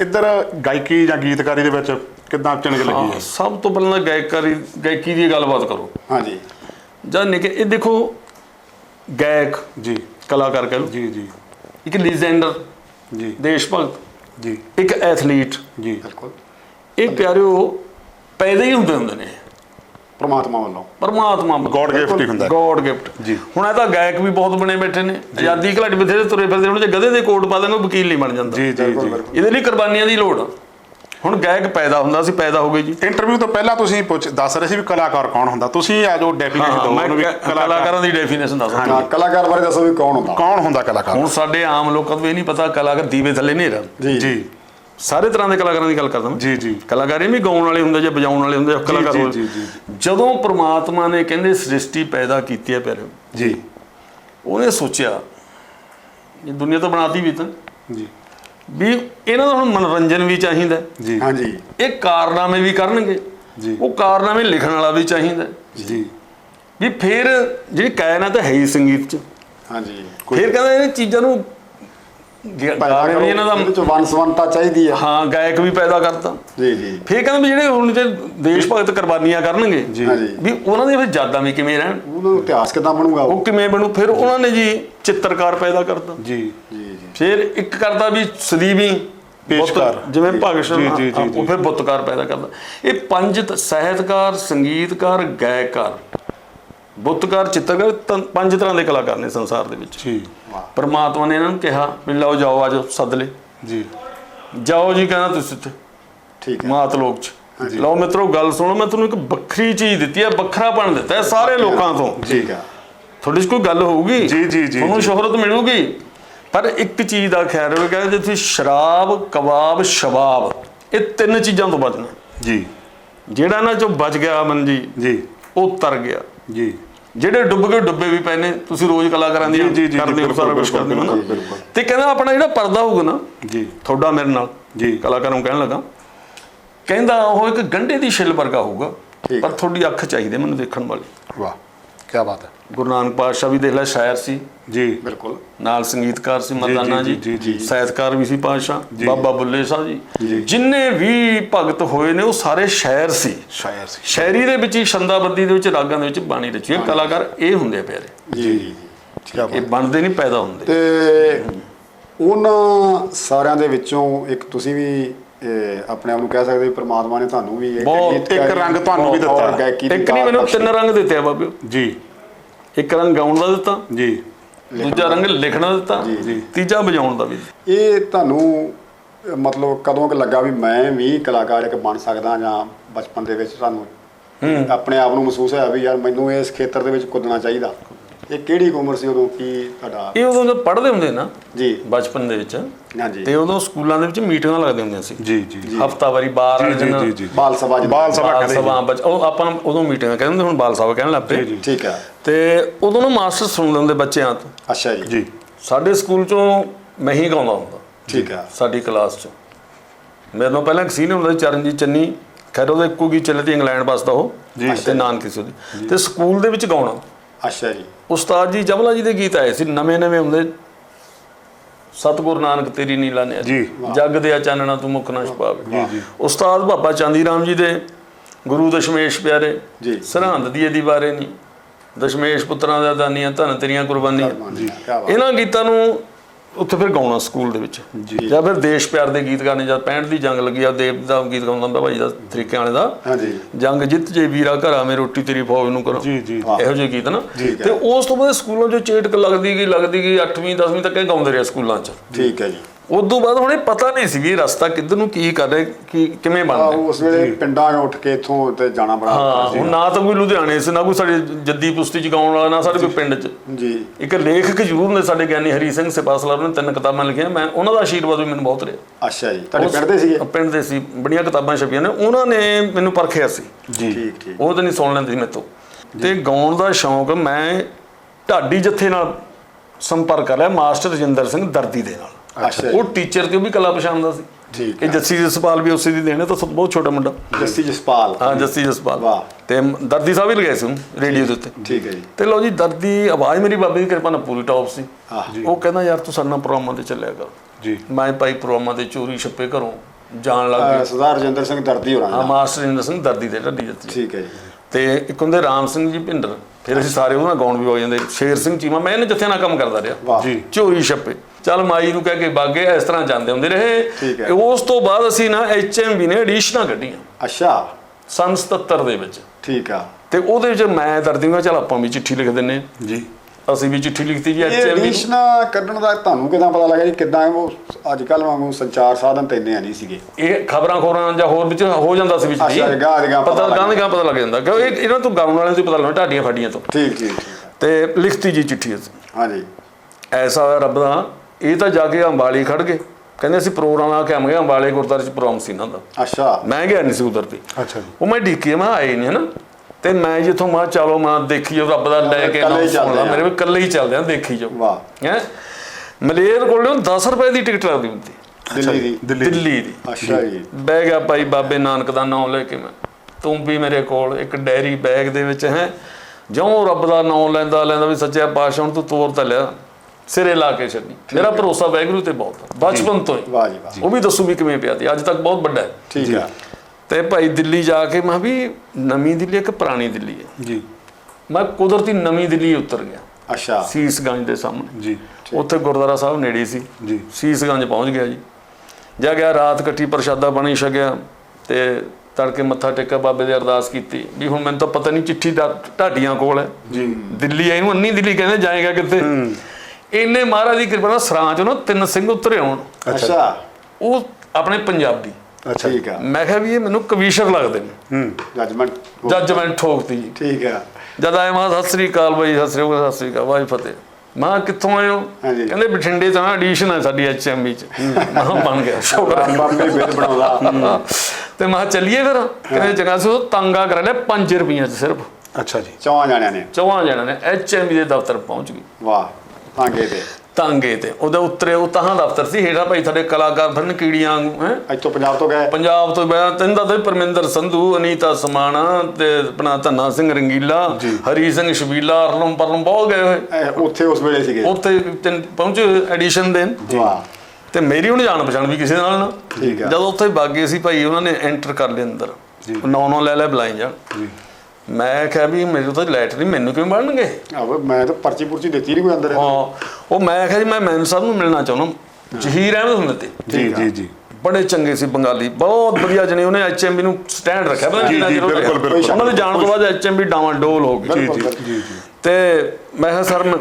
ਇੱਧਰ ਗਾਇਕੀ ਜਾਂ ਗੀਤਕਾਰੀ ਦੇ ਵਿੱਚ ਕਿੱਦਾਂ ਚਿਣਕ ਲੱਗੀ ਹਾਂ, ਸਭ ਤੋਂ ਪਹਿਲਾਂ ਤਾਂ ਗਾਇਕਾਰੀ ਗਾਇਕੀ ਦੀ ਗੱਲਬਾਤ ਕਰੋ। ਹਾਂਜੀ। ਜਾਂ ਨਿੱਕੇ ਇਹ ਦੇਖੋ ਗਾਇਕ ਜੀ। ਕਲਾਕਾਰ ਕਹ ਲਓ। ਜੀ ਜੀ। ਇੱਕ ਲੀਜੈਂਡਰ ਜੀ। ਦੇਸ਼ ਭਗਤ ਜੀ। ਇੱਕ ਐਥਲੀਟ। ਜੀ। ਬਿਲਕੁਲ। ਇਹ ਪਿਆਰਿਓ ਪੈਦਾ ਹੀ ਹੁੰਦੇ ਹੁੰਦੇ ਨੇ। ਪ੍ਰਮਾਤਮਾ ਵੱਲੋਂ। ਪਰਮਾਤਮਾ ਗੋਡ ਗਿਫਟ ਹੀ ਹੁੰਦਾ। ਗੋਡ ਗਿਫਟ ਜੀ। ਹੁਣ ਇਹ ਤਾਂ ਗਾਇਕ ਵੀ ਬਹੁਤ ਬਣੇ ਬੈਠੇ ਨੇ। ਆਜ਼ਾਦੀ ਘਲਾੜੀ ਬਥੇਰੇ ਤੁਰੇ ਫਿਰਦੇ ਹੁਣ ਜੇ ਗਧੇ ਦੇ ਕੋਟ ਪਾ ਦੇਣ ਉਹ ਵਕੀਲ ਨਹੀਂ ਬਣ ਜਾਂਦਾ। ਜੀ ਜੀ ਜੀ। ਇਹਦੇ ਲਈ ਕੁਰਬਾਨੀਆਂ ਦੀ ਲੋੜ ਹੁਣ ਗਾਇਕ ਪੈਦਾ ਹੁੰਦਾ ਸੀ ਪੈਦਾ ਹੋ ਗਏ ਜੀ। ਇੰਟਰਵਿਊ ਤੋਂ ਪਹਿਲਾਂ ਤੁਸੀਂ ਪੁੱਛ ਦੱਸ ਰਹੇ ਸੀ ਵੀ ਕਲਾਕਾਰ ਕੌਣ ਹੁੰਦਾ। ਤੁਸੀਂ ਆ ਜੋ ਡੈਫੀਨੇਸ਼ਨ ਦਿਓ ਮੈਂ ਉਹਨੂੰ ਵੀ ਕਲਾਕਾਰਾਂ ਦੀ ਡੈਫੀਨੇਸ਼ਨ ਦੱਸ ਹਾਂ ਕਲਾਕਾਰ ਬਾਰੇ ਦੱਸੋ ਵੀ ਕੌਣ ਹੁੰਦਾ। ਕੌਣ ਹੁੰਦਾ ਕਲਾਕਾਰ? ਹੁਣ ਸਾਡੇ ਆਮ ਲੋਕਾਂ ਨੂੰ ਇਹ ਨਹੀਂ ਪਤਾ ਕਲਾਕਾਰ ਦੀਵੇ ਥੱਲੇ ਨਹੀਂ ਰਹਿ ਜੀ। ਜੀ। ਸਾਰੇ ਤਰ੍ਹਾਂ ਦੇ ਕਲਾਕਾਰਾਂ ਦੀ ਗੱਲ ਕਰਦਾ ਮੈਂ। ਜੀ ਜੀ। ਕਲਾਕਾਰ ਇਹ ਵੀ ਗਾਉਣ ਵਾਲੇ ਹੁੰਦੇ ਜਾਂ ਵਜਾਉਣ ਵਾਲੇ ਹੁੰਦੇ ਜਾਂ ਕਲਾਕਾਰ ਜੀ, ਹੋਏ। ਜੀ, ਜੀ, ਜਦੋਂ ਪ੍ਰਮਾਤਮਾ ਨੇ ਕਹਿੰਦੇ ਸ੍ਰਿਸ਼ਟੀ ਪੈਦਾ ਕੀਤੀ ਹੈ ਪਿਆਰਿਓ। ਜੀ। ਉਹਨੇ ਸੋਚਿਆ ਇਹ ਦੁਨੀਆ ਤਾਂ ਬਣਾਤੀ ਵੀ ਤਾਂ। ਜੀ। ਵੀ ਇਹਨਾਂ ਦਾ ਹੁਣ ਮਨੋਰੰਜਨ ਵੀ ਚਾਹੀਦਾ ਹੈ। ਜੀ। ਹਾਂਜੀ। ਇਹ ਕਾਰਨਾਮੇ ਵੀ ਕਰਨਗੇ। ਜੀ। ਉਹ ਕਾਰਨਾਮੇ ਲਿਖਣ ਵਾਲਾ ਵੀ ਚਾਹੀਦਾ। ਜੀ। ਵੀ ਫਿਰ ਜਿਹੜੀ ਕਾਇਨਾਤ ਹੈ ਹੀ ਸੰਗੀਤ ਚ। ਹਾਂਜੀ। ਫਿਰ ਕਹਿੰਦਾ ਇਹ ਚੀਜ਼ਾਂ ਨੂੰ ਗ- ਪੈਦਾ ਗਾਣੇ ਕਰੋ ਵੀ ਇਹਨਾਂ ਦਾ ਇਹਦੇ ਚ ਵੰਸਵੰਤਾ ਚਾਹੀਦੀ ਆ। ਹਾਂ ਗਾਇਕ ਵੀ ਪੈਦਾ ਕਰਤਾ। ਜੀ ਜੀ। ਫਿਰ ਕਹਿੰਦਾ ਵੀ ਜਿਹੜੇ ਹੁਣ ਜੇ ਦੇਸ਼ ਭਗਤ ਕੁਰਬਾਨੀਆਂ ਕਰਨਗੇ ਵੀ ਉਹਨਾਂ ਦੀਆਂ ਫਿਰ ਯਾਦਾਂ ਵੀ ਕਿਵੇਂ ਰਹਿਣ? ਉਹਨਾਂ ਦਾ ਇਤਿਹਾਸ ਕਿਦਾਂ ਬਣੂਗਾ ਉਹ? ਕਿਵੇਂ ਬਣੂ? ਫਿਰ ਉਹਨਾਂ ਨੇ ਜੀ ਚਿੱਤਰਕਾਰ ਪੈਦਾ ਕਰਤਾ। ਜੀ ਜੀ ਜੀ। ਫਿਰ ਇੱਕ ਕਰਦਾ ਵੀ ਸਦੀਵੀ ਪੇਸ਼ਕਾਰ। ਜਿਵੇਂ ਭਗਤ ਸਿੰਘ ਉਹ ਫਿਰ ਬੁੱਤਕਾਰ ਪੈਦਾ ਕਰਦਾ। ਇਹ ਪੰਜ ਸਾਹਿਤਕਾਰ ਸੰਗੀਤਕਾਰ ਗਾਇਕਾਰ ਬੁੱਤਕਾਰ ਚਿੱਤਰਕਾਰ ਪੰਜ ਤਰ੍ਹਾਂ ਦੇ ਕਲਾਕਾਰ ਨੇ ਸੰਸਾਰ ਦੇ ਵਿੱਚ। ਜੀ। ਪਰਮਾਤਮਾ ਨੇ ਇਹਨਾਂ ਨੂੰ ਕਿਹਾ ਵੀ ਲਓ ਜਾਓ ਆਜੋ ਸੱਦ ਲੈ। ਜੀ। ਜਾਓ ਜੀ ਕਹਿੰਦਾ ਤੁਸੀਂ ਇੱਥੇ। ਠੀਕ ਹੈ। ਮਾਤ ਲੋਕ ਚ। ਲਓ ਮਿੱਤਰੋ ਗੱਲ ਸੁਣੋ ਮੈਂ ਤੁਹਾਨੂੰ ਇੱਕ ਵੱਖਰੀ ਚੀਜ਼ ਦਿੱਤੀ ਹੈ ਵੱਖਰਾਪਣ ਦਿੱਤਾ ਹੈ ਸਾਰੇ ਲੋਕਾਂ ਤੋਂ। ਠੀਕ ਹੈ। ਤੁਹਾਡੀ 'ਚ ਕੋਈ ਗੱਲ ਹੋਊਗੀ? ਜੀ, ਜੀ, ਜੀ, ਤੁਹਾਨੂੰ। ਸ਼ੋਹਰਤ ਮਿਲੂਗੀ? ਪਰ ਇੱਕ ਚੀਜ਼ ਦਾ ਖਿਆਲ ਰੱਖਿਓ ਜੇ ਤੁਸੀਂ ਸ਼ਰਾਬ ਕਬਾਬ ਸ਼ਬਾਬ ਇਹ ਤਿੰਨ ਚੀਜ਼ਾਂ ਤੋਂ ਬਚਣਾ ਜੀ। ਜਿਹੜਾ ਨਾ ਚੋਂ ਬਚ ਗਿਆ ਮਨ ਜੀ ਜੀ। ਉਹ ਤਰ ਗਿਆ। ਜੀ। ਜਿਹੜੇ ਡੁੱਬ ਗਏ ਡੁੱਬੇ ਵੀ ਪਏ ਨੇ ਤੁਸੀਂ ਰੋਜ਼ ਕਲਾਕਾਰਾਂ ਦੀ ਕਰਦੇ ਹੋ ਸਾਰਾ ਕੁਝ ਕਰਦੇ ਹੋ ਨਾ। ਤੇ ਕਹਿੰਦਾ ਆਪਣਾ ਜਿਹੜਾ ਪਰਦਾ ਹੋਊਗਾ ਨਾ ਜੀ ਤੁਹਾਡਾ ਮੇਰੇ ਨਾਲ ਜੀ। ਕਲਾਕਾਰਾਂ ਨੂੰ ਕਹਿਣ ਲੱਗਾ ਕਹਿੰਦਾ ਉਹ ਇੱਕ ਗੰਢੇ ਦੀ ਛਿੱਲ ਵਰਗਾ ਹੋਊਗਾ ਪਰ। ਤੁਹਾਡੀ ਅੱਖ ਚਾਹੀਦੀ ਮੈਨੂੰ ਦੇਖਣ ਵਾਲੀ ਵਾਹ ਕੀ ਬਾਤ ਹੈ। ਗੁਰੂ ਨਾਨਕ ਪਾਤਸ਼ਾਹ ਵੀ ਦੇਖ ਲੈ ਸ਼ਾਇਰ ਸੀ। ਜੀ। ਬਿਲਕੁਲ। ਨਾਲ ਸੰਗੀਤਕਾਰ ਸੀ ਮਰਦਾਨਾ ਜੀ, ਜੀ ਜੀ, ਜੀ। ਸਾਹਿਤਕਾਰ ਵੀ ਸੀ ਪਾਤਸ਼ਾਹ ਬਾਬਾ ਬੁੱਲੇ ਸਾਹਿਬ ਜੀ। ਜਿੰਨੇ ਵੀ ਭਗਤ ਹੋਏ ਨੇ ਉਹ ਸਾਰੇ ਸ਼ਾਇਰ ਸੀ। ਸ਼ਾਇਰ ਸੀ। ਸ਼ਾਇਰੀ ਦੇ ਵਿੱਚ ਹੀ ਛੰਦਾਬੰਦੀ ਦੇ ਵਿੱਚ ਰਾਗਾਂ ਦੇ ਵਿੱਚ ਬਾਣੀ ਰਚੀ ਹੈ ਕਲਾਕਾਰ ਇਹ ਹੁੰਦੇ ਪਿਆਰੇ ਜੀ ਜੀ ਜੀ। ਕੀ ਬਾਤ ਇਹ ਬਣਦੇ ਨਹੀਂ ਪੈਦਾ ਹੁੰਦੇ। ਤੇ ਉਹਨਾਂ ਸਾਰਿਆਂ ਦੇ ਵਿੱਚੋਂ ਇੱਕ ਤੁਸੀਂ ਵੀ ਇਹ, ਆਪਣੇ ਆਪ ਨੂੰ ਕਹਿ ਸਕਦੇ ਹੋ ਪ੍ਰਮਾਤਮਾ ਨੇ ਤੁਹਾਨੂੰ ਵੀ ਇੱਕ ਬਹੁਤ- ਇੱਕ ਰੰਗ ਤੁਹਾਨੂੰ ਵੀ ਦਿੱਤਾ। ਇੱਕ ਨਹੀਂ ਮੈਨੂੰ ਤਿੰਨ ਰੰਗ ਦਿੱਤੇ ਆ ਬਾਬਿਓ ਜੀ। ਇੱਕ ਰੰਗ ਗਾਉਣ ਦਾ ਦਿੱਤਾ ਜੀ। ਦੂਜਾ ਰੰਗ ਲਿਖਣ ਦਾ ਦਿੱਤਾ ਜੀ, ਜੀ। ਤੀਜਾ ਵਜਾਉਣ ਦਾ ਵੀ। ਇਹ ਤੁਹਾਨੂੰ ਮਤਲਬ ਕਦੋਂ ਕਿ ਲੱਗਾ ਵੀ ਮੈਂ ਵੀ ਕਲਾਕਾਰ ਇੱਕ ਬਣ ਸਕਦਾ ਜਾਂ ਬਚਪਨ ਦੇ ਵਿੱਚ ਤੁਹਾਨੂੰ ਆਪਣੇ ਆਪ ਨੂੰ ਮਹਿਸੂਸ ਹੋਇਆ ਵੀ ਯਾਰ ਮੈਨੂੰ ਇਸ ਖੇਤਰ ਦੇ ਵਿੱਚ ਕੁੱਦਣਾ ਚਾਹੀਦਾ। ਇਹ ਕਿਹੜੀ ਕੁ ਉਮਰ ਸੀ ਉਦੋਂ? ਕੀ ਤੁਹਾਡਾ? ਇਹ ਉਦੋਂ ਜਦ ਪੜ੍ਹਦੇ ਹੁੰਦੇ ਨਾ ਜੀ। ਬਚਪਨ ਦੇ ਵਿੱਚ ਹਾਂਜੀ। ਤੇ ਉਦੋਂ ਸਕੂਲਾਂ ਦੇ ਵਿੱਚ ਮੀਟਿੰਗਾਂ ਲੱਗਦੀਆਂ ਹੁੰਦੀਆਂ ਸੀ। ਜੀ ਜੀ ਹਫਤਾਵਾਰੀ ਬਾਰ ਵਾਲੇ ਜੀ ਦਿਨ ਬਾਲ ਸਭਾ ਜੀ ਬਾਲ ਸਭਾ ਕਹਿੰਦੇ ਸਭਾ ਬੱਚ- ਉਹ ਆਪਾਂ ਉਦੋਂ ਮੀਟਿੰਗਾਂ ਕਹਿੰਦੇ ਹੁੰਦੇ, ਹੁਣ ਬਾਲ ਸਭਾ ਕਹਿਣ ਲੱਗ ਪਏ। ਠੀਕ ਹੈ ਤੇ ਉਦੋਂ ਨਾ ਮਾਸਟਰ ਸੁਣਦੇ ਹੁੰਦੇ ਬੱਚਿਆਂ ਤੋਂ। ਅੱਛਾ ਜੀ। ਜੀ। ਸਾਡੇ ਸਕੂਲ ਚੋਂ ਮੈਂ ਹੀ ਗਾਉਂਦਾ ਹੁੰਦਾ। ਠੀਕ ਹੈ ਸਾਡੀ ਕਲਾਸ ਚ। ਮੇਰੇ ਤੋਂ ਪਹਿਲਾਂ ਇੱਕ ਸੀਨੀਅਰ ਹੁੰਦਾ ਸੀ ਚਰਨਜੀਤ ਚੰਨੀ। ਖੈਰ ਉਹਦਾ ਇੱਕੋ ਗੀਤ ਚੱਲੇ ਤੇ ਇੰਗਲੈਂਡ ਬਸਦਾ ਉਹ। ਜੀ। ਤੇ ਨਾਨਕੀ ਸੀ ਉਹਦੀ। ਤੇ ਸਕੂਲ ਦੇ ਵਿੱਚ ਗਾਉਣਾ। ਅੱਛਾ ਜੀ। ਉਸਤਾਦ ਜੀ ਜਮਲਾ ਜੀ ਦੇ ਗੀਤ ਆਏ ਸੀ ਨਵੇਂ ਨਵੇਂ ਹੁੰਦੇ। ਸਤਿਗੁਰ ਨਾਨਕ ਤੇਰੀ ਨੀਲਾ ਨੇ ਜੀ। ਜਗ ਦੇ ਚਾਨਣਾ ਤੂੰ ਮੁਖ ਨਾ ਛਪਾਵੇ। ਜੀ, ਜੀ। ਉਸਤਾਦ ਬਾਬਾ ਚਾਂਦੀ ਰਾਮ ਜੀ ਦੇ ਗੁਰੂ ਦਸ਼ਮੇਸ਼ ਪਿਆਰੇ। ਜੀ। ਸਰਹੰਦ ਦੀ ਦੀਵਾਰੇ ਨਹੀਂ। ਦਸ਼ਮੇਸ਼ ਪੁੱਤਰਾਂ ਦਾ ਦਾਨੀਆਂ ਧਨ ਤੇਰੀਆਂ ਕੁਰਬਾਨੀਆਂ। ਇਹਨਾਂ ਗੀਤਾਂ ਨੂੰ ਉੱਥੇ ਫਿਰ ਗਾਉਣਾ ਸਕੂਲ ਦੇ ਵਿੱਚ। ਜਾਂ। ਫਿਰ ਦੇਸ਼ ਪਿਆਰ ਦੇ ਗੀਤ ਗਾਣੇ ਜਦ 65 ਦੀ ਜੰਗ ਲੱਗੀ ਆ ਦੇਵ ਦਾ ਗੀਤ ਗਾਉਂਦਾ ਹੁੰਦਾ ਭਾਈ ਦਾ ਤਰੀਕੇ ਵਾਲੇ ਦਾ। ਹਾਂਜੀ। ਜੰਗ ਜਿੱਤ ਜੇ ਵੀਰਾ ਘਰਾਂ ਮੇ ਰੋਟੀ ਤੇਰੀ ਫੌਜ ਨੂੰ ਕਰੋ। ਜੀ, ਜੀ। ਇਹੋ ਜਿਹੇ ਗੀਤ ਨਾ। ਤੇ ਉਸ ਤੋਂ ਬਾਅਦ ਸਕੂਲਾਂ 'ਚੋਂ ਚੇਟਕ ਲੱਗਦੀ ਗਈ ਲੱਗਦੀ ਗਈ 8ਵੀਂ 10ਵੀਂ ਤੱਕ ਇਹ ਗਾਉਂਦੇ ਰਹੇ ਸਕੂਲਾਂ 'ਚ। ਠੀਕ ਹੈ ਜੀ। ਉਦੋਂ ਬਾਅਦ ਹੁਣ ਪਤਾ ਨਹੀਂ ਸੀ ਵੀ ਇਹ ਰਸਤਾ ਕਿੱਧਰ ਨੂੰ ਕੀ ਕਰ ਰਿਹਾ ਕੀ ਕਿਵੇਂ ਬਣਦਾ ਉਸ ਵੇਲੇ ਪਿੰਡਾਂ ਨੂੰ ਉੱਠ ਕੇ ਇੱਥੋਂ ਤੇ ਜਾਣਾ ਬੜਾ ਹਾਂ ਔਖਾ ਸੀ। ਹੁਣ ਨਾ ਤਾਂ ਕੋਈ ਲੁਧਿਆਣੇ ਸੀ ਨਾ ਕੋਈ ਸਾਡੇ ਜੱਦੀ ਪੁਸਤੀ 'ਚ ਗਾਉਣ ਵਾਲਾ ਨਾ ਸਾਡੇ ਕੋਈ ਪਿੰਡ 'ਚ। ਜੀ। ਇੱਕ ਲੇਖਕ ਜ਼ਰੂਰ ਨੇ ਸਾਡੇ ਗਿਆਨੀ ਹਰੀ ਸਿੰਘ ਸਿਪਾਸਲਾਰ ਨੇ ਤਿੰਨ ਕਿਤਾਬਾਂ ਲਿਖੀਆਂ ਮੈਂ ਉਹਨਾਂ ਦਾ ਆਸ਼ੀਰਵਾਦ ਵੀ ਮੈਨੂੰ ਬਹੁਤ ਰਿਹਾ। ਅੱਛਾ ਜੀ ਤੁਹਾਡੇ ਪਿੰਡ ਦੇ ਸੀਗੇ? ਪਿੰਡ ਦੇ ਸੀ ਬੜੀਆਂ ਕਿਤਾਬਾਂ ਛਪੀਆਂ ਨੇ ਉਹਨਾਂ ਨੇ ਮੈਨੂੰ ਪਰਖਿਆ ਸੀ। ਜੀ। ਠੀਕ ਠੀਕ। ਉਹ ਤਾਂ ਨਹੀਂ ਸੁਣ ਲੈਂਦੇ ਸੀ ਮੇਰੇ ਤੋਂ ਤੇ ਗਾਉਣ ਦਾ ਸ਼ੌਂਕ ਮੈਂ ਢਾਡੀ ਜੱਥੇ ਨਾਲ ਸੰਪਰਕ ਕਰ ਲਿਆ ਮਾਸਟਰ ਰਜਿੰਦਰ ਸਿੰਘ ਦਰਦੀ ਦੇ ਨਾਲ। ਅੱਛਾ ਉਹ ਟੀਚਰ ਤੇ ਉਹ ਵੀ ਕਲਾ ਪਛਾਣਦਾ ਸੀ। ਠੀਕ ਇਹ ਜੱਸੀ ਜਸਪਾਲ ਵੀ ਉਸੇ ਦੀ ਦੇਣੇ ਤਾਂ ਸਭ ਬਹੁਤ ਛੋਟਾ ਮੁੰਡਾ। ਜੱਸੀ ਜਸਪਾਲ। ਹਾਂ ਜੱਸੀ ਜਸਪਾਲ। ਵਾਹ। ਤੇ ਦਰਦੀ ਸਾਹਿਬ ਵੀ ਲਗਾਏ ਸੀ ਰੇਡੀਓ ਦੇ ਉੱਤੇ। ਠੀਕ ਹੈ ਜੀ। ਤੇ ਲਓ ਜੀ ਦਰਦੀ ਆਵਾਜ਼ ਮੇਰੀ ਬਾਬੇ ਦੀ ਕਿਰਪਾ ਨਾਲ ਪੂਰੀ ਟੌਪ ਸੀ। ਉਹ ਕਹਿੰਦਾ ਯਾਰ ਤੂੰ ਸਾਡੇ ਨਾਲ ਪ੍ਰੋਗਰਾਮਾਂ ਤੇ ਚੱਲਿਆ ਕਰ। ਜੀ। ਮੈਂ ਭਾਈ ਪ੍ਰੋਗਰਾਮਾਂ ਦੇ ਚੋਰੀ ਛੱਪੇ ਘਰੋਂ ਜਾਣ ਲੱਗ ਗਿਆ। ਸਰਦਾਰ ਰਜਿੰਦਰ ਸਿੰਘ ਦਰਦੀ ਹੋਰਾਂ ਆ ਦਾ ਮਾਸਟਰ ਇੰਦਰ ਸਿੰਘ ਦਰਦੀ ਦੇ ਢੱਡੀ ਦਿੱਤੀ ਠੀਕ ਹੈ ਜੀ। ਤੇ ਇੱਕ ਹੁੰਦੇ ਰਾਮ ਸਿੰਘ ਜੀ ਭਿੰਡਰ। ਫਿਰ ਅਸੀਂ ਸਾਰੇ ਉਹਨਾਂ ਗਾਉਣ ਵੀ ਹੋ ਜਾਂਦੇ। ਸ਼ੇਰ ਸਿੰਘ ਚੀਮਾ ਮੈਂ ਇਹਨਾਂ ਜੱਥਿਆਂ ਨਾਲ ਕੰਮ ਕਰਦਾ ਰਿਹਾ। ਜੀ ਚੋਰੀ ਛੱਪੇ। ਚੱਲ ਮਾਈ ਨੂੰ ਕਹਿ ਕੇ ਬਾਗੇ ਇਸ ਤਰ੍ਹਾਂ ਜਾਂਦੇ ਹੁੰਦੇ। ਰਹੇ। ਉਸ ਤੋਂ ਬਾਅਦ ਅਸੀਂ ਨਾ ਐਚਐਮਬੀ ਨੇ ਐਡੀਸ਼ਨਾਂ ਕੱਢੀਆਂ। ਅੱਛਾ। ਸੰਨ 77 ਦੇ ਵਿੱਚ। ਠੀਕ ਆ। ਤੇ ਉਹਦੇ ਵਿੱਚ ਮੈਂ ਦਰਦੀ ਹਾਂ ਚੱਲ ਆਪਾਂ ਵੀ ਚਿੱਠੀ ਲਿਖ ਦਿੰਨੇ। ਜੀ। ਅਸੀਂ ਵੀ ਚਿੱਠੀ ਲਿਖਤੀ ਜੀ ਇਹ ਐਚਐਮਬੀ ਕੱਢਣ ਦਾ ਤੁਹਾਨੂੰ ਕਿਦਾਂ ਪਤਾ ਲੱਗਾ ਜੀ? ਕਿਦਾਂ ਉਹ ਅੱਜ ਕੱਲ ਵਾਂਗੂ ਸੰਚਾਰ ਸਾਧਨ ਤੇ ਇੰਨੇ ਨਹੀਂ ਸੀਗੇ। ਇਹ ਖਬਰਾਂ ਖੋਰਾਂ ਜਾਂ ਹੋਰ ਵਿੱਚ ਹੋ ਜਾਂਦਾ ਸੀ ਵਿੱਚ। ਅੱਛਾ, ਗਾਂਹ ਦੀ ਗਾਂਹ ਪਤਾ ਪਤਾ ਲੱਗ ਗਾਂ ਪਤਾ ਲੱਗ ਜਾਂਦਾ। ਕਿਉਂ ਇਹ ਇਹਨਾਂ ਤੋਂ ਗਾਉਣ ਵਾਲਿਆਂ ਤੋਂ ਹੀ ਪਤਾ ਲੱਗਦਾ ਢਾਡੀਆਂ ਫਾਡੀਆਂ ਤੋਂ। ਠੀਕ ਠੀਕ ਠੀਕ। ਤੇ ਲਿਖਤੀ ਜੀ ਚਿੱਠੀ ਅਸੀਂ। ਹਾਂਜੀ। ਐਸਾ ਹੋਇਆ ਰੱਬ ਦਾ। ਇਹ ਤਾਂ ਜਾ ਕੇ ਅੰਬਾਲੀ ਖੜ ਗਏ। ਕਹਿੰਦੇ ਅਸੀਂ ਪ੍ਰੋਗਰਾਮ ਆ ਕੇ ਆਵਾਂਗੇ ਅੰਬਾਲੇ ਗੁਰਦੁਆਰੇ ਚ ਪ੍ਰੋਗਰਾਮ ਸੀ ਇਹਨਾਂ ਦਾ। ਅੱਛਾ। ਮੈਂ ਗਿਆ ਨਹੀਂ ਸੀ ਉਧਰ ਤੇ ਅੱਛਾ ਜੀ। ਉਹ ਮੈਂ ਢੀਕੀ ਮੈਂ ਆਏ ਨਹੀਂ ਹਨਾ। ਤੇ ਮੈਂ ਜਿੱਥੋਂ ਮਾ ਚਲੋ ਮੈਂ ਦੇਖੀ ਉਹ ਰੱਬ ਦਾ ਲੈ ਕੇ ਇਕੱਲੇ ਨਾ ਹੀ ਸੁਣ ਲਾ ਚੱਲਦੇ ਆ। ਮੇਰੇ ਵੀ ਇਕੱਲੇ ਹੀ ਚੱਲਦੇ ਆ ਦੇਖੀ ਜਾਓ। ਵਾਹ। ਹੈ? ਮਲੇਰ ਕੋਲੋਂ 10 ਰੁਪਏ ਦੀ ਟਿਕਟ ਲੱਗਦੀ ਹੁੰਦੀ। ਦਿੱਲੀ ਦੀ। ਦਿੱਲੀ ਦੀ। ਅੱਛਾ ਜੀ। ਬਹਿ ਗਿਆ ਭਾਈ ਬਾਬੇ ਨਾਨਕ ਦਾ ਨਾਮ ਲੈ ਕੇ ਮੈਂ। ਤੂੰ ਵੀ ਮੇਰੇ ਕੋਲ ਇੱਕ ਡੈਰੀ ਬੈਗ ਦੇ ਵਿੱਚ ਹੈ? ਜਿਉਂ ਰੱਬ ਦਾ ਨਾਮ ਲੈਂਦਾ ਲੈਂਦਾ ਵੀ ਸੱਚਿਆ ਪਾਤਸ਼ਾਹ ਹੁਣ ਤੂੰ ਤੋਰ ਤਾਂ ਲਿਆ ਸਿਰੇ ਲਾ ਕੇ ਛੱਡੀ ਮੇਰਾ ਭਰੋਸਾ ਵੈਗਰੂ ਤੇ ਬਹੁਤ ਬਚਪਨ ਤੋਂ ਹੀ। ਵਾਹ ਜੀ ਵਾਹ। ਉਹ ਵੀ ਦੱਸੂ ਵੀ ਕਿਵੇਂ ਪਿਆ ਤੇ ਅੱਜ ਤੱਕ ਬਹੁਤ ਵੱਡਾ ਹੈ। ਠੀਕ ਆ ਤੇ ਭਾਈ ਦਿੱਲੀ ਜਾ ਕੇ ਮੈਂ ਵੀ ਨਵੀਂ ਦਿੱਲੀ ਇੱਕ ਪੁਰਾਣੀ ਦਿੱਲੀ ਹੈ। ਜੀ। ਮੈਂ ਕੁਦਰਤੀ ਨਵੀਂ ਦਿੱਲੀ ਉਤਰ ਗਿਆ। ਅੱਛਾ। ਸੀਸਗੰਜ ਦੇ ਸਾਹਮਣੇ। ਜੀ ਉੱਥੇ ਗੁਰਦੁਆਰਾ ਸਾਹਿਬ ਨੇੜੇ ਸੀ। ਜੀ। ਸੀਸਗੰਜ ਪਹੁੰਚ ਗਿਆ ਜੀ। ਜਾ ਗਿਆ ਰਾਤ ਕੱਟੀ ਪ੍ਰਸ਼ਾਦਾ ਪਾਣੀ ਛਕਿਆ ਤੇ ਤੜਕੇ ਮੱਥਾ ਟੇਕਿਆ ਬਾਬੇ ਦੇ ਅਰਦਾਸ ਕੀਤੀ ਵੀ ਹੁਣ ਮੈਨੂੰ ਤਾਂ ਪਤਾ ਨਹੀਂ ਚਿੱਠੀ ਦਾ ਢਾਡੀਆਂ ਕੋਲ ਹੈ। ਜੀ। ਦਿੱਲੀ ਆਈ ਨੂੰ ਅੰਨੀ ਦਿੱਲੀ ਕਹਿੰਦੇ ਜਾਏਗਾ ਕਿੱਥੇ? ਇੰਨੇ ਮਹਾਰਾਜ ਦੀ ਕਿਰਪਾ ਨਾਲ ਸਰਾਂ ਚੋਂ ਨਾ ਤਿੰਨ ਸਿੰਘ ਉਤਰੇ ਆਉਣ ਅੱਛਾ। ਉਹ ਆਪਣੇ ਪੰਜਾਬੀ ਅੱਛਾ ਠੀਕ ਆ। ਮੈਂ ਕਿਹਾ ਵੀ ਇਹ ਮੈਨੂੰ ਕਵੀਸ਼ਰ ਲੱਗਦੇ ਨੇ। ਹੂੰ ਜਜਮੈਂਟ ਜੱਜਮੈਂਟ ਠੋਕਤੀ ਜੀ। ਠੀਕ ਆ। ਜਦ ਆਏ ਮਾਂ ਸਤਿ ਸ੍ਰੀ ਅਕਾਲ ਬਾਈ ਸਤਿ ਸ੍ਰੀ ਅਕਾਲ ਸਤਿ ਸ੍ਰੀ ਅਕਾਲ ਵਾਹਿ ਫਤਿਹ। ਮਾਂ ਕਿੱਥੋਂ ਆਏ ਹੋ? ਹਾਂਜੀ। ਕਹਿੰਦੇ ਬਠਿੰਡੇ ਤੋਂ ਐਡੀਸ਼ਨ ਹੈ ਸਾਡੀ ਐਚਐਮਬੀ ਚ। ਮਾਂ ਬਣ ਗਿਆ ਸ਼ੁਕਰ। ਬਾਬੇ ਬਿੱਲ ਬਣਾਉਂਦਾ। ਤੇ ਮਾਂ ਚੱਲੀਏ ਫਿਰ? ਕਹਿੰਦੇ ਚੰਗਾ ਸੀ ਤੰਗਾ ਕਰਾ ਲਿਆ 5 ਰੁਪਈਆਂ ਚ ਸਿਰਫ। ਅੱਛਾ ਜੀ। ਚੌਂ ਜਾਣਿਆਂ ਨੇ। ਚੌਹਾਂ ਜਣਾਂ ਨੇ ਐਚਐਮਬੀ ਦੇ ਦਫ਼ਤਰ ਪਹੁੰਚ ਗਈ ਵਾਹ ਤਾਂਗੇ ਤੇ। ਤਾਂਗੇ ਤੇ। ਉਹਦੇ ਉੱਤਰੇ ਉਹ ਤਾਂ ਦਫ਼ਤਰ ਸੀ ਹੇਠਾਂ ਭਾਈ ਸਾਡੇ ਕਲਾਕਾਰ ਫਿਰਨ ਕੀੜੀਆਂ ਹੈ? ਇੱਥੋਂ ਪੰਜਾਬ ਤੋਂ ਗਏ। ਪੰਜਾਬ ਤੋਂ ਬਿਆ ਤੈਨੂੰ ਤਾਂ ਪਰਮਿੰਦਰ ਸੰਧੂ ਅਨੀਤਾ ਸਮਾਣਾ ਤੇ ਆਪਣਾ ਧੰਨਾ ਸਿੰਘ ਰੰਗੀਲਾ ਹਰੀ ਸਿੰਘ ਸ਼ਬੀਲਾ ਅਰਲਮ ਪਰਲਮ ਬਹੁਤ ਗਏ ਹੋਏ। ਉੱਥੇ ਉਸ ਵੇਲੇ ਸੀਗੇ। ਉੱਥੇ ਤਿੰਨ- ਪਹੁੰਚੇ ਐਡੀਸ਼ਨ ਦੇਣ। ਵਾਹ। ਤੇ ਮੇਰੀ ਉਹਨੇ ਜਾਣ ਪਛਾਣ ਵੀ ਕਿਸੇ ਨਾਲ ਨਾ। ਠੀਕ ਆ। ਜਦੋਂ ਉੱਥੇ ਬਾਗੇ ਸੀ ਭਾਈ ਉਹਨਾਂ ਨੇ ਐਂਟਰ ਕਰ ਲਿਆ ਅੰਦਰ। ਨੌ ਨੌ ਲੈ ਲੈ ਬੁਲਾਈ ਜਾਣ। ਜੀ। ਮੈਂ ਕਿਹਾ ਵੀ ਮੇਰੇ ਤਾਂ ਲਾਈਟ ਨਹੀਂ ਮੈਨੂੰ ਕਿਵੇਂ ਬਣਨਗੇ ਆਹੋ ਮੈਂ ਤਾਂ ਪਰਚੀ ਪੁਰਚੀ ਦਿੱਤੀ ਨਹੀਂ ਕੋਈ ਅੰਦਰ ਹਾਂ ਉਹ ਮੈਂ ਕਿਹਾ ਜੀ ਮੈਂ ਮੈਨ ਸਾਹਿਬ ਨੂੰ ਮਿਲਣਾ ਚਾਹੁੰਦਾ ਜਹੀਰ ਅਹਿਮਦ ਹੁੰਦੇ ਤੇ ਜੀ ਜੀ ਜੀ ਬੜੇ ਚੰਗੇ ਸੀ ਬੰਗਾਲੀ ਬਹੁਤ ਵਧੀਆ ਜਣੇ ਉਹਨੇ ਐਚਐਮਬੀ ਨੂੰ ਸਟੈਂਡ ਰੱਖਿਆ ਪਤਾ ਜੀ, ਕਿੰਨਾ ਜੀ, ਚਿਰ ਹੋ ਗਿਆ। ਬਿਲਕੁਲ, ਬਿਲਕੁਲ। ਉਹਨਾਂ ਦੇ ਜਾਣ ਤੋਂ ਬਾਅਦ ਐਚਐਮਬੀ ਡਾਵਾਂ ਡੋਲ ਹੋ ਗਈ जी बिल्कुल, जी जी जी ਤੇ मैं कहा सर मैं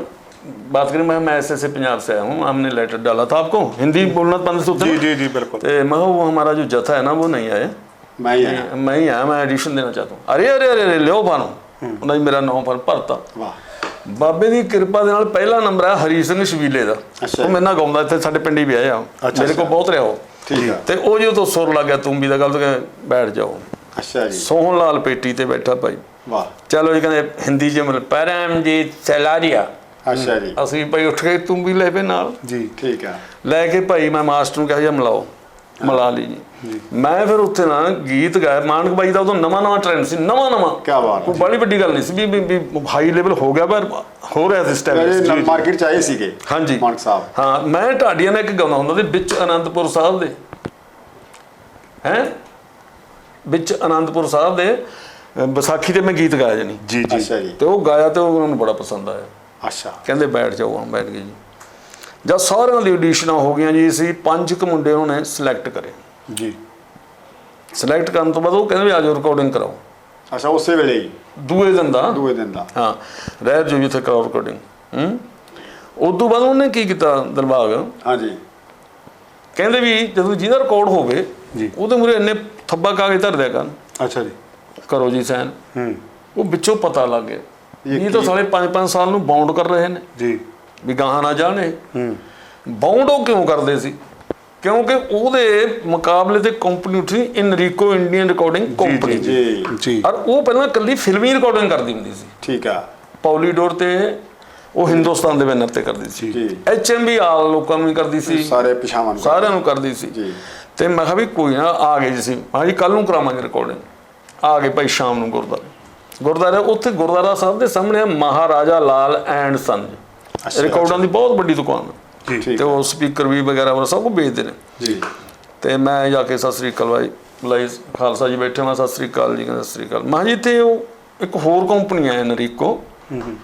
बात करें मैं मैं ऐसे ऐसे पंजाब से आया हूँ हमने लेटर डाला था आपको हिंदी बोलना बंद से होता जी है जी जी बिल्कुल तो मैं कहा, वो हमारा जो जथा है ना वो नहीं आया ਮੈਂ ਹੀ ਆਇਆ मैं ही आया मैं एडिशन देना चाहता हूँ अरे अरे अरे अरे लियो फानो ਉਹਨਾਂ ਨੇ ਮੇਰਾ ਨਾਮ ਫਰ ਭਰਤਾ ਵਾਹ ਬਾਬੇ ਦੀ ਕਿਰਪਾ ਦੇ ਨਾਲ ਪਹਿਲਾ ਨੰਬਰ ਹੈ ਹਰੀ ਸਿੰਘ ਸ਼ਬੀਲੇ ਦਾ ਅੱਛਾ। ਉਹ ਮੇਰੇ ਨਾਲ ਗਾਉਂਦਾ ਇੱਥੇ ਸਾਡੇ ਪਿੰਡ ਹੀ ਵੀ ਆਇਆ ਅੱਛਾ, ਮੇਰੇ ਕੋਲ ਬਹੁਤ ਰਿਹਾ ਉਹ ਠੀਕ ਆ ਤੇ ਉਹ ਜਦੋਂ ਤੋਂ ਸੁਰ ਲੱਗ ਗਿਆ ਤੂੰ ਵੀ ਦਾ ਗੱਲ ਤੇ ਕਹਿੰਦਾ, ਬੈਠ ਜਾਓ ਅੱਛਾ ਜੀ ਸੋਹਣ ਲਾਲ ਪੇਟੀ ਤੇ ਬੈਠਾ ਭਾਈ ਵਾਹ ਚਲੋ ਜੀ ਕਹਿੰਦੇ ਹਿੰਦੀ ਚ ਮਿਲ ਪਰਮਜੀਤ ਸਲਾਰੀਆ ਅੱਛਾ ਜੀ ਅਸੀਂ ਭਾਈ ਉੱਠ ਕੇ ਤੂੰ ਵੀ ਲੈ ਪਏ ਨਾਲ जी ਠੀਕ ਆ ਲੈ ਕੇ ਭਾਈ ਮੈਂ ਮਾਸਟਰ ਨੂੰ ਕਿਹਾ ਜੀ ਮਿਲਾਓ ਮਿਲਾ ਲਈ ਜੀ। ਮੈਂ ਫਿਰ ਉੱਥੇ ਨਾ ਗੀਤ ਗਾਇਆ। ਮਾਨਕ ਬਾਈ ਦਾ ਉਦੋਂ ਨਵਾਂ ਨਵਾਂ ਟ੍ਰੈਂਡ ਸੀ ਨਵਾਂ ਨਵਾਂ। ਕਿਆ ਬਾਤ। ਕੋਈ ਬੜੀ ਵੱਡੀ ਗੱਲ ਨਹੀਂ ਸੀ ਵੀ ਵੀ- ਹਾਈ ਲੈਵਲ ਹੋ ਗਿਆ ਪਰ ਹੋ ਰਿਹਾ ਸੀ ਇਹ ਮਾਰਕੀਟ ਚ ਆਏ ਸੀਗੇ ਹਾਂਜੀ। ਮਾਨਕ ਸਾਹਿਬ। ਹਾਂ ਮੈਂ ਢਾਡੀਆਂ ਨਾਲ ਇੱਕ ਗਾਉਂਦਾ ਹੁੰਦਾ ਸੀ ਵਿੱਚ ਆਨੰਦਪੁਰ ਸਾਹਿਬ ਦੇ। ਹੈ? ਵਿੱਚ ਆਨੰਦਪੁਰ ਸਾਹਿਬ ਦੇ ਵਿਸਾਖੀ ਤੇ ਮੈਂ ਗੀਤ ਗਾਇਆ जी ਅੱਛਾ ਜੀ। ਤੇ ਉਹ ਗਾਇਆ ਤੇ ਉਹਨਾਂ ਨੂੰ ਬੜਾ ਪਸੰਦ ਆਇਆ। ਅੱਛਾ। ਕਹਿੰਦੇ ਬੈਠ ਜਾਓ ਹਾਂ ਬੈਠ ਗਏ ਜੀ। ਜਦ ਸਾਰਿਆਂ ਦੀ ਐਡੀਸ਼ਨਾਂ ਹੋ ਗਈਆਂ ਜੀ ਅਸੀਂ ਪੰਜ ਕੁ ਮੁੰਡੇ ਉਹਨੇ ਸਿਲੈਕਟ ਕਰੇ। ਜੀ। ਸਿਲੈਕਟ ਕਰਨ ਤੋਂ ਬਾਅਦ ਉਹ ਕਹਿੰਦੇ ਵੀ ਆਜੋ ਰਿਕਾਰਡਿੰਗ ਕਰਾਓ। ਅੱਛਾ ਉਸੇ ਵੇਲੇ ਹੀ? ਦੂਏ ਦਿਨ ਦਾ। ਦੂਏ ਦਿਨ ਦਾ। ਹਾਂ ਰਹਿ ਜੋ ਜਿੱਥੇ ਕਰਾਓ ਰਿਕਾਰਡਿੰਗ ਹੂੰ? ਉਸ ਬਾਅਦ ਉਹਨੇ ਕੀ ਕੀਤਾ ਦਰਬਾਗ ਹਾਂਜੀ। ਕਹਿੰਦੇ ਵੀ ਜਦੋਂ ਜਿਹਦਾ ਰਿਕਾਰਡ ਹੋਵੇ ਜੀ। ਉਹਦੇ ਮੂਰੇ ਇੰਨੇ ਥੱਬਾ ਕਾਗਜ਼ ਧਰ ਦਿਆ ਕਰਨ। ਅੱਛਾ ਜੀ। ਕਰੋ ਜੀ ਸਾਈਨ। ਹੂੰ। ਉਹ ਵਿੱਚੋਂ ਪਤਾ ਲੱਗ ਗਿਆ। ਇਹ ਤਾਂ ਸਾਲੇ 5-5 ਸਾਲ ਨੂੰ ਬਾਉਂਡ ਕਰ ਰਹੇ ਨੇ। ਜੀ। ਵੀ ਗਾਹਾਂ ਨਾ ਜਾਣੇ। ਬਾਉਂਡੋ ਕਿਉਂ ਕਰਦੇ ਸੀ? ਕਿਉਂਕਿ ਉਹਦੇ ਮੁਕਾਬਲੇ ਤੇ ਕੰਪਨੀ ਉੱਠੀ ਇਨਰੀਕੋ ਇੰਡੀਅਨ ਰਿਕਾਰਡਿੰਗ ਕੰਪਨੀ ਜੀ ਜੀ। ਔਰ ਉਹ ਪਹਿਲਾਂ ਕੱਲੀ ਫਿਲਮੀ ਰਿਕਾਰਡਿੰਗ ਕਰਦੀ ਹੁੰਦੀ ਸੀ। ਠੀਕ ਆ। ਪੌਲੀਡੋਰ ਤੇ ਉਹ ਹਿੰਦੁਸਤਾਨ ਦੇ ਬੈਨਰ ਤੇ ਕਰਦੀ ਸੀ। ਐਚ ਐਮ ਐਚਐਮਬੀ ਆ ਲੋਕਾਂ ਨੂੰ ਕਰਦੀ ਸੀ। ਸਾਰੇ ਪਿਸ਼ਾਵਾਂ ਨੂੰ। ਸਾਰਿਆਂ ਨੂੰ ਕਰਦੀ ਸੀ। ਤੇ ਮੈਂ ਕਿਹਾ ਵੀ ਕੋਈ ਨਾ ਆ ਗਏ ਸੀ ਹਾਂ ਜੀ ਕੱਲ ਨੂੰ ਕਰਾਵਾਂਗੇ ਰਿਕਾਰਡਿੰਗ ਆ ਗਏ ਭਾਈ ਸ਼ਾਮ ਨੂੰ ਗੁਰਦੁਆਰੇ। ਗੁਰਦੁਆਰਾ ਉੱਥੇ ਗੁਰਦੁਆਰਾ ਸਾਹਿਬ ਦੇ ਸਾਹਮਣੇ ਮਹਾਰਾਜਾ ਲਾਲ ਐਂਡ ਸੰਜ। ਰਿਕਾਰਡਾਂ ਦੀ ਬਹੁਤ ਵੱਡੀ ਦੁਕਾਨ ਹੈ। ਤੇ ਉਹ ਸਪੀਕਰ ਵੀ ਵਗੈਰਾ ਵਗੈਰਾ ਸਭ ਕੁਝ ਵੇਚਦੇ ਨੇ। ਜੀ। ਤੇ ਮੈਂ ਜਾ ਕੇ ਸਤਿ ਸ੍ਰੀ ਅਕਾਲ ਬਾਈ ਬੁਲਾਈ ਖਾਲਸਾ ਜੀ ਬੈਠੇ ਮੈਂ ਸਤਿ ਸ੍ਰੀ ਅਕਾਲ ਜੀ ਸਤਿ ਸ੍ਰੀ ਅਕਾਲ। ਮੈਂ ਜੀ ਤੇ ਉਹ ਇੱਕ ਹੋਰ ਕੰਪਨੀ ਹੈ ਨਰੀਕੋ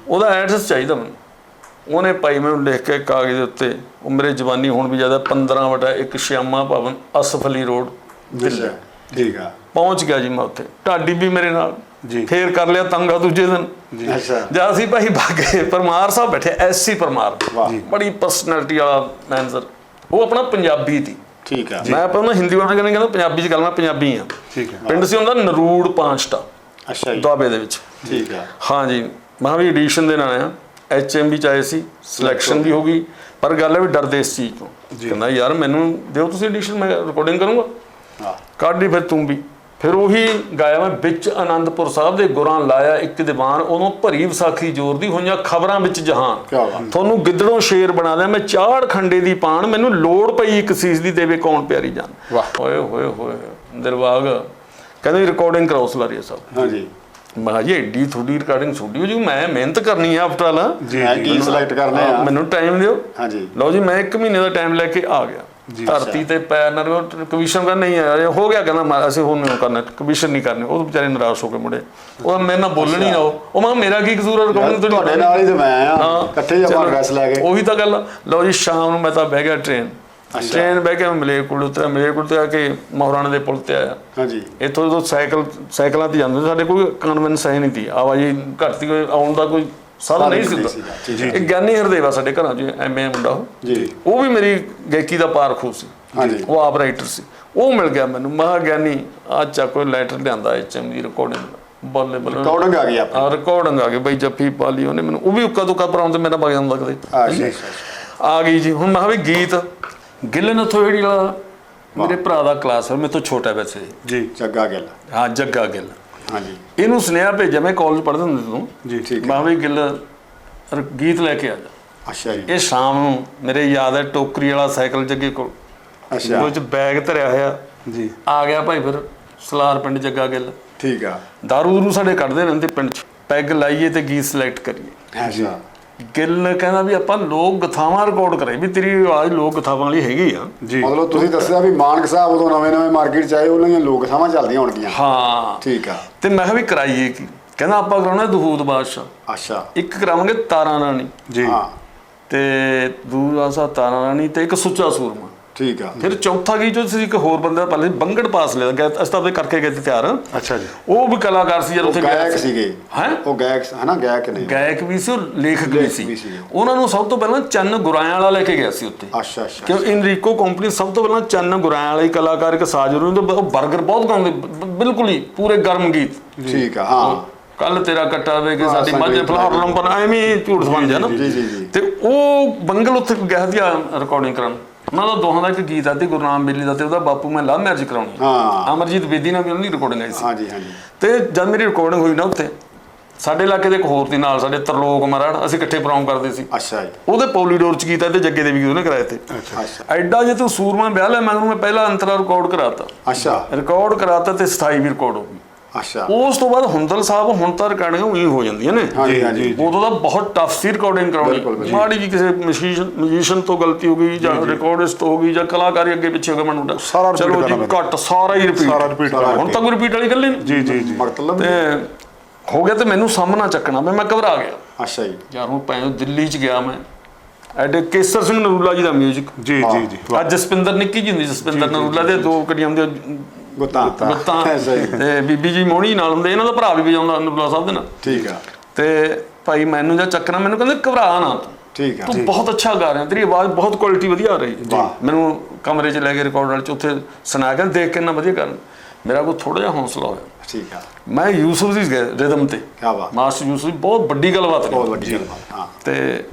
ਉਹਦਾ ਐਡਰੈਸ ਚਾਹੀਦਾ ਮੈਨੂੰ। ਉਹਨੇ ਪਾਈ ਮੈਨੂੰ ਲਿਖ ਕੇ ਕਾਗਜ਼ ਦੇ ਉੱਤੇ ਉਹ ਮੇਰੇ ਜਵਾਨੀ ਹੁਣ ਵੀ ਜ਼ਿਆਦਾ 15 ਵਟਾ ਇੱਕ ਸ਼ਿਆਮਾ ਭਵਨ ਅਸਫਲੀ ਰੋਡ ਦਿੱਲੀ। ਠੀਕ ਆ। ਪਹੁੰਚ ਗਿਆ ਜੀ ਮੈਂ ਉੱਥੇ। ਢਾਡੀ ਵੀ ਮੇਰੇ ਨਾਲ। ਜੀ। ਫੇਰ ਕਰ ਲਿਆ ਤੰਗਾ ਦੂਜੇ ਦਿਨ। ਅੱਛਾ। ਜਾਂ ਅਸੀਂ ਭਾਈ ਭਾਗੇ ਪਰਮਾਰ ਸਾਹਿਬ ਬੈਠੇ ਐਸਸੀ ਪਰਮਾਰ। ਵਾਹ। ਬੜੀ ਪਰਸਨੈਲਿਟੀ ਵਾਲਾ ਮੈਨੇਜਰ ਉਹ ਆਪਣਾ ਪੰਜਾਬੀ ਦੀ ਠੀਕ ਆ। ਮੈਂ ਪਹਿਲਾਂ ਹਿੰਦੀ ਵਾਲਾ ਕਹਿੰਦਾ ਕਹਿੰਦਾ ਪੰਜਾਬੀ ਚ ਗੱਲ ਮੈਂ ਪੰਜਾਬੀ ਆ। ਠੀਕ ਹੈ ਪਿੰਡ ਸੀ ਹੁੰਦਾ ਨਰੂੜ ਪਾਂਚਟਾ ਅੱਛਾ ਜੀ। ਦੁਆਬੇ ਦੇ ਵਿੱਚ। ਠੀਕ ਆ। ਹਾਂਜੀ ਮੈਂ ਵੀ ਐਡੀਸ਼ਨ ਦੇ ਨਾਲ ਆ ਐਚਐਮਬੀ ਚ ਆਏ ਸੀ। ਸਿਲੈਕਸ਼ਨ ਵੀ ਹੋ ਗਈ। ਪਰ ਗੱਲ ਹੈ ਵੀ ਡਰਦੇ ਇਸ ਚੀਜ਼ ਤੋਂ। ਕਹਿੰਦਾ ਯਾਰ ਮੈਨੂੰ ਦਿਓ ਤੁਸੀਂ ਐਡੀਸ਼ਨ ਮੈਂ ਰਿਕਾਰਡਿੰਗ ਕਰੂੰਗਾ। ਹਾਂ। ਕੱਢ ਲਈ ਫਿਰ ਤੂੰ ਵੀ। ਫਿਰ ਉਹੀ ਗਾਇਆ ਮੈਂ ਵਿੱਚ ਆਨੰਦਪੁਰ ਸਾਹਿਬ ਦੇ ਗੁਰਾਂ ਲਾਇਆ ਇੱਕ ਦੀਵਾਨ ਉਦੋਂ ਭਰੀ ਵਿਸਾਖੀ ਜੋਰ ਦੀ ਹੋਈਆਂ ਖਬਰਾਂ ਵਿੱਚ ਜਹਾਨ। ਤੁਹਾਨੂੰ ਗਿੱਦੜੋਂ ਸ਼ੇਰ ਬਣਾ ਦਿਆਂ ਮੈਂ ਚਾੜ ਖੰਡੇ ਦੀ ਪਾਣ ਮੈਨੂੰ ਲੋੜ ਪਈ ਇੱਕ ਸੀਸ ਦੀ ਦੇਵੇ ਕੌਣ ਪਿਆਰੀ ਜਾਨ। ਓਏ ਹੋਏ ਹੋਏ ਦਿਲਬਾਗ ਕਹਿੰਦੇ ਰਿਕਾਰਡਿੰਗ ਕਰਾਓ ਸਲਾਰੀਆ ਸਾਹਿਬ। ਹਾਂਜੀ। ਮੈਂ ਜੀ ਐਡੀ ਤੁਹਾਡੀ ਰਿਕਾਰਡਿੰਗ ਛੋਟੀ ਹੋ ਜੀ ਮੈਂ ਮਿਹਨਤ ਕਰਨੀ ਆ ਆਫਟਰ ਆਲ ਮੈਂ ਕੀ ਸਿਲੈਕਟ ਕਰਨੇ ਆ। ਮੈਨੂੰ ਟਾਈਮ ਦਿਓ। ਹਾਂਜੀ। ਲਓ ਜੀ ਮੈਂ 1 ਮਹੀਨੇ ਦਾ ਟਾਈਮ ਲੈ ਕੇ ਆ ਗਿਆ। ਧਰਤੀ ਤੇ ਪੈਰ ਨਾਲ ਕਮਿਸ਼ਨ ਕਰ ਨਹੀਂ ਆਇਆ ਹੋ ਗਿਆ ਕਹਿੰਦਾ ਅਸੀਂ ਹੁਣ ਨਹੀਂ ਕਰਨਾ ਕਮਿਸ਼ਨ ਨਹੀਂ ਕਰਨੀ ਉਹ ਵਿਚਾਰੇ ਨਿਰਾਸ਼ ਹੋ ਕੇ ਮੁੜੇ। ਉਹ ਮੇਰੇ ਨਾਲ ਬੋਲਣ ਹੀ ਨਾ ਉਹ ਮੈਂ ਮੇਰਾ ਕੀ ਕਸੂਰ ਹੈ ਰਿਕਾਰਡਿੰਗ ਤੁਹਾਡੇ ਨਾਲ ਹੀ ਤੇ ਮੈਂ ਆ। ਇਕੱਠੇ ਹੀ ਆਪਾਂ ਚਲੋ, ਐਡਰੈਸ ਲੈ ਕੇ। ਉਹੀ ਤਾਂ ਗੱਲ ਆ। ਲਓ ਜੀ ਸ਼ਾਮ ਨੂੰ ਮੈਂ ਤਾਂ ਬਹਿ ਗਿਆ ਟ੍ਰੇਨ ਟ੍ਰੇਨ ਬਹਿ ਕੇ ਮਲੇਰਕੋਟ ਉਤਰਿਆ। ਮਲੇਰਕੋਟ ਤੇ ਆ ਕੇ ਮਹਾਰਾਣਾ ਦੇ ਪੁਲ ਤੇ ਆਇਆ। ਹਾਂਜੀ। ਇੱਥੋਂ ਜਦੋਂ ਸਾਈਕਲ ਸਾਈਕਲਾਂ ਤੇ ਜਾਂਦੇ ਸਾਡੇ ਕੋਈ ਕਨਵੈਂਸ ਹੈ ਨਹੀਂ ਸੀ। ਆਵਾਜਾਈ ਘੱਟ ਸੀ ਕੋਈ ਆਉਣ ਦਾ ਕੋਈ ਸਾਧਨ ਨਹੀਂ ਸੀਗਾ। ਇੱਕ ਗਿਆਨੀ ਹਰਦੇਵਾ ਸਾਡੇ ਘਰਾਂ 'ਚ ਐਮਏ ਮੁੰਡਾ ਉਹ। ਜੀ। ਉਹ ਵੀ ਮੇਰੀ ਗਾਇਕੀ ਦਾ ਪਾਰਖੂ ਸੀ। ਹਾਂਜੀ। ਉਹ ਆਪ ਰਾਈਟਰ ਸੀ। ਉਹ ਮਿਲ ਗਿਆ ਮੈਨੂੰ। ਮਹਾ ਗਿਆਨੀ ਆ ਚਾ ਕੋਈ ਲੈਟਰ ਲਿਆਂਦਾ ਐਚਐਮ ਦੀ। ਰਿਕਾਰਡਿੰਗ ਬੱਲੇ ਬੱਲੇ। ਰਿਕਾਰਡਿੰਗ ਆ ਗਈ ਆਪਣੀ। ਆ ਰਿਕਾਰਡਿੰਗ ਆ ਗਈ। ਬਈ ਜੱਫੀ ਪਾ ਲਈ ਉਹਨੇ ਮੈਨੂੰ। ਉਹ ਵੀ ਉੱਕਾ ਦੁੱਕਾ ਪਰਾਉਂ ਤੇ ਮੇਰਾ ਜਾਂਦਾ ਕਦੇ ਅੱਛਾ। ਆ ਗਈ। ਜੀ। ਹੁਣ ਮੈਂ ਕਿਹਾ ਵੀ ਗੀਤ ਗਿੱਲ ਨਥੋੜੀ ਵਾਲਾ ਮੇਰੇ ਭਰਾ ਦਾ ਕਲਾਸ ਹੈ ਮੇਰੇ ਤੋਂ ਛੋਟਾ ਵੈਸੇ। ਜੀ ਜੱਗਾ ਗਿੱਲ। ਹਾਂ ਜੱਗਾ ਗਿੱਲ। ਹਾਂਜੀ। ਇਹਨੂੰ ਸੁਨੇਹਾ ਭੇਜਿਆ ਮੈਂ ਕਾਲਜ ਪੜ੍ਹਦੇ ਹੁੰਦੇ ਤੂੰ। ਜੀ ਠੀਕ ਹੈ। ਮੈਂ ਕਿਹਾ ਵੀ ਗਿੱਲ ਗੀਤ ਲੈ ਕੇ ਆ ਜਾ। ਅੱਛਾ ਜੀ। ਇਹ ਸ਼ਾਮ ਨੂੰ ਮੇਰੇ ਯਾਦ ਹੈ ਟੋਕਰੀ ਵਾਲਾ ਸਾਈਕਲ ਜੱਗੇ ਕੋਲ। ਅੱਛਾ। ਉਹ ਚ ਬੈਗ ਧਰਿਆ ਹੋਇਆ। ਜੀ। ਆ ਗਿਆ ਭਾਈ ਫਿਰ ਸਲਾਰ ਪਿੰਡ ਜੱਗਾ ਗਿੱਲ। ਠੀਕ ਆ। ਦਾਰੂ ਦਰੂ ਸਾਡੇ ਕੱਢਦੇ ਰਹਿੰਦੇ ਪਿੰਡ ਚ। ਪੈਗ ਲਾਈਏ ਤੇ ਗੀਤ ਸਿਲੈਕਟ ਕਰੀਏ। ਅੱਛਾ। ਗਿੱਲ ਕਹਿੰਦਾ ਵੀ ਆਪਾਂ ਲੋਕ ਗਥਾਵਾਂ ਰਿਕਾਰਡ ਕਰੇ ਵੀ ਤੇਰੀ ਆਵਾਜ਼ ਲੋਕ ਗਥਾਵਾਂ ਵਾਲੀ ਹੈਗੀ ਆ। ਜੀ। ਮਤਲਬ ਤੁਸੀਂ ਦੱਸਿਆ ਵੀ ਮਾਨਕ ਸਾਹਿਬ ਉਦੋਂ ਨਵੇਂ ਨਵੇਂ ਮਾਰਕੀਟ ਚ ਆਏ ਉਹਨਾਂ ਦੀਆਂ ਲੋਕ ਥਾਵਾਂ ਚੱਲਦੀਆਂ ਹੋਣਗੀਆਂ। ਹਾਂ। ਠੀਕ ਆ। ਤੇ ਮੈਂ ਕਿਹਾ ਵੀ ਕਰਾਈਏ ਕੀ? ਕਹਿੰਦਾ ਆਪਾਂ ਕਰਾਉਣਾ ਦਹੂਦ ਬਾਦਸ਼ਾਹ। ਅੱਛਾ। ਇੱਕ ਕਰਾਵਾਂਗੇ ਤਾਰਾਂ ਰਾਣੀ। ਜੀ। ਹਾਂ। ਤੇ ਦੂਜਾ ਸਾ ਤਾਰਾਂ ਰਾਣੀ ਤੇ ਇੱਕ ਸੁੱਚਾ ਸੂਰਮਾ। ਠੀਕ ਆ। ਫਿਰ ਚੌਥਾ ਗੀਤ ਜੋ ਸੀ ਇੱਕ ਹੋਰ ਬੰਦੇ ਦਾ ਪਹਿਲੇ ਬੰਗੜ ਪਾਸ ਲਿਆ ਗਿਆ ਅਸੀਂ ਤਾਂ ਆਪਦੇ ਕਰਕੇ ਗਏ ਸੀ ਤਿਆਰ। ਅੱਛਾ ਜੀ। ਉਹ ਵੀ ਕਲਾਕਾਰ ਸੀ ਜਦ ਉਹ ਉੱਥੇ ਗਾਇਕ ਸੀਗੇ। ਹੈਂ? ਉਹ ਗਾਇਕ ਹਨਾ ਗਾਇਕ ਨੇ। ਗਾਇਕ ਵੀ ਸੀ ਲੇਖਕ ਵੀ ਸੀ। ਉਹਨਾਂ ਨੂੰ ਸਭ ਤੋਂ ਪਹਿਲਾਂ ਚੰਨ ਗੁਰਾਇਆਂ ਵਾਲਾ ਲੈ ਕੇ ਗਿਆ ਸੀ ਉੱਤੇ ਅੱਛਾ ਅੱਛਾ ਕਿਉਂ ਇਨਰੀਕੋ ਕੰਪਨੀ ਸਭ ਤੋਂ ਪਹਿਲਾਂ ਚੰਨ ਗੁਰਾਇਆਂ ਵਾਲਾ ਹੀ ਕਲਾਕਾਰ ਇੱਕ ਸਾਜ ਉਹਨੂੰ ਉਹ 버ਗਰ ਬਹੁਤ ਗਾਉਂਦੇ ਬਿਲਕੁਲ ਹੀ ਪੂਰੇ ਗਰਮ ਗੀਤ। ਠੀਕ ਆ ਹਾਂ। ਕੱਲ ਤੇਰਾ ਕੱਟਾ ਵੇ ਕਿ ਸਾਡੀ ਮੱਝ ਫਲਾਰ ਲੰਪਨ ਐਵੇਂ ਝੂਠ ਬਣ ਨਾ। ਜੀ। ਤੇ ਉਹ ਬੰਗਲ ਉੱਥੇ ਗਿਆ ਸੀ ਰਿਕਾਰਡਿੰਗ ਕਰਨ ਉਹਨਾਂ ਦਾ ਦੋਹਾਂ ਦਾ ਇੱਕ ਗੀਤ ਆ ਤੇ ਗੁਰਨਾਮ ਬੇਲੀ ਦਾ ਤੇ ਉਹਦਾ ਬਾਪੂ ਮੈਂ ਲਵ ਮੈਰਿਜ ਕਰਾਉਣੀ ਹਾਂ। ਅਮਰਜੀਤ ਬੇਦੀ ਨਾਲ ਵੀ ਉਹਨਾਂ ਦੀ ਰਿਕਾਰਡਿੰਗ ਆਈ ਸੀ। ਹਾਂਜੀ ਹਾਂਜੀ। ਤੇ ਜਦ ਮੇਰੀ ਰਿਕਾਰਡਿੰਗ ਹੋਈ ਨਾ ਉੱਥੇ ਸਾਡੇ ਇਲਾਕੇ ਦੇ ਇੱਕ ਹੋਰ ਦੀ ਨਾਲ ਸਾਡੇ ਤਰਲੋਕ ਮਰਾੜ ਅਸੀਂ ਇਕੱਠੇ ਪ੍ਰੋਗਰਾਮ ਕਰਦੇ ਸੀ। ਅੱਛਾ ਜੀ। ਉਹਦੇ ਪੌਲੀਡੋਰ ਚ ਕੀਤਾ ਤੇ ਜੱਗੇ ਦੇ ਵੀ ਉਹਨੇ ਕਰਾਏ ਤੇ। ਅੱਛਾ ਐਡਾ ਜੇ ਤੂੰ ਸੂਰਮਾ ਵਿਆਹ ਲੈ ਮੈਂ ਉਹਨੂੰ ਮੈਂ ਪਹਿਲਾ ਅੰਤਰਾ ਰਿਕਾਰਡ ਕਰਾਤਾ। ਅੱਛਾ। ਰਿਕਾਰਡ ਕਰਾਤਾ ਤੇ 27 ਵੀ ਰਿਕਾਰਡ ਹੋ ਗਈ। ਅੱਛਾ। ਉਸ ਤੋਂ ਬਾਅਦ ਹੁੰਦਲ ਸਾਹਿਬ ਹੁਣ ਤਾਂ ਰਿਕਾਰਡਿੰਗਾਂ ਉਹੀ ਹੋ ਜਾਂਦੀਆਂ ਨੇ। ਹਾਂਜੀ ਹਾਂਜੀ ਉਦੋਂ ਤਾਂ ਬਹੁਤ ਟਫ ਸੀ ਰਿਕਾਰਡਿੰਗ ਬਿਲਕੁਲ, ਕਰਾਉਣੀ। ਬਿਲਕੁਲ। ਮਾੜੀ ਜੀ ਕਿਸੇ ਮਿਊਜ਼ੀਸ਼ੀਅਨ ਤੋਂ ਗਲਤੀ ਹੋ ਗਈ ਜਾਂ ਰਿਕਾਰਡਿਸਟ ਹੋ ਗਈ ਜਾਂ ਕਲਾਕਾਰੀ ਅੱਗੇ ਪਿੱਛੇ ਹੋ ਗਿਆ ਮੈਨੂੰ ਸਾਰਾ repeat ਚਲੋ ਜੀ ਕਰਨਾ ਪੈਂਦਾ। ਘੱਟ ਸਾਰਾ ਹੀ ਰਿਪੀਟ ਸਾਰਾ repeat ਸਾਰਾ ਹੁਣ ਤਾਂ ਕੋਈ ਰਿਪੀਟ ਵਾਲੀ ਗੱਲ ਹੀ ਨਹੀਂ। ਜੀ ਜੀ ਜੀ। ਮਤਲਬ ਤੇ ਹੋ ਗਿਆ ਤੇ ਮੈਨੂੰ ਸਾਹਮਣਾ ਚੱਕਣਾ ਮੈਂ ਮੈਂ ਘਬਰਾ ਗਿਆ। ਅੱਛਾ ਜੀ। ਯਾਰ ਹੁਣ ਭੈਣ ਦਿੱਲੀ ਚ ਗਿਆ ਮੈਂ। ਐਡੇ ਕੇਸਰ ਸਿੰਘ ਨਰੂਲਾ ਜੀ ਦਾ 뮤직 ਜੀ ਜੀ ਜੀ। ਅੱਜ ਜਸਪਿੰਦਰ ਨਿੱਕੀ ਜੀ ਹੁੰਦੀ ਜਸਪਿੰਦਰ ਨਰੂਲਾ ਦੇ ਦੋ ਕੜੀਆਂ ਹੁੰਦੀਆਂ ਗੁੱਤਾਂ। ਗੁੱਤਾਂ ਤੇ ਬੀਬੀ ਜੀ ਮੋਹਣੀ ਨਾਲ ਹੁੰਦੇ ਇਹਨਾਂ ਦਾ ਭਰਾ ਵੀ ਵਜਾਉਂਦਾ ਨਰੂਲਾ ਸਾਹਿਬ ਦੇ ਨਾਲ। ਠੀਕ ਆ। ਤੇ ਭਾਈ ਮੈਨੂੰ ਜਾਂ ਚੱਕਣਾ ਮੈਨੂੰ ਕਹਿੰਦੇ ਘਬਰਾ ਨਾ ਠੀਕ ਆ ਤੂੰ ਬਹੁਤ ਅੱਛਾ ਗਾ ਰਿਹਾ ਤੇਰੀ ਆਵਾਜ਼ ਬਹੁਤ ਕੁਆਲਿਟੀ ਵਧੀਆ ਆ ਰਹੀ ਹੈ। ਮੈਨੂੰ ਕਮਰੇ 'ਚ ਲੈ ਕੇ ਰਿਕਾਰਡ ਵਾਲੇ 'ਚ ਉੱਥੇ ਸੁਣਾ ਕੇ ਦੇਖ ਕੇ ਨਾ ਵਧੀਆ ਕਰਨ। ਮੇਰਾ ਕੋ ਥੋੜਾ ਜਿਹਾ ਹੌਸਲਾ ਹੋਇਆ। ਠੀਕ ਆ। ਮੈਂ ਯੂਸਫ ਦੀ ਰਿਦਮ ਤੇ। ਕੀ ਬਾਤ। ਮਾਸਟਰ ਯੂਸਫ ਬਹੁਤ ਵੱਡੀ ਗੱਲਬਾਤ ਬਹੁਤ ਵੱਡੀ ਗੱਲ ਆ। ਹਾਂ। ਤੇ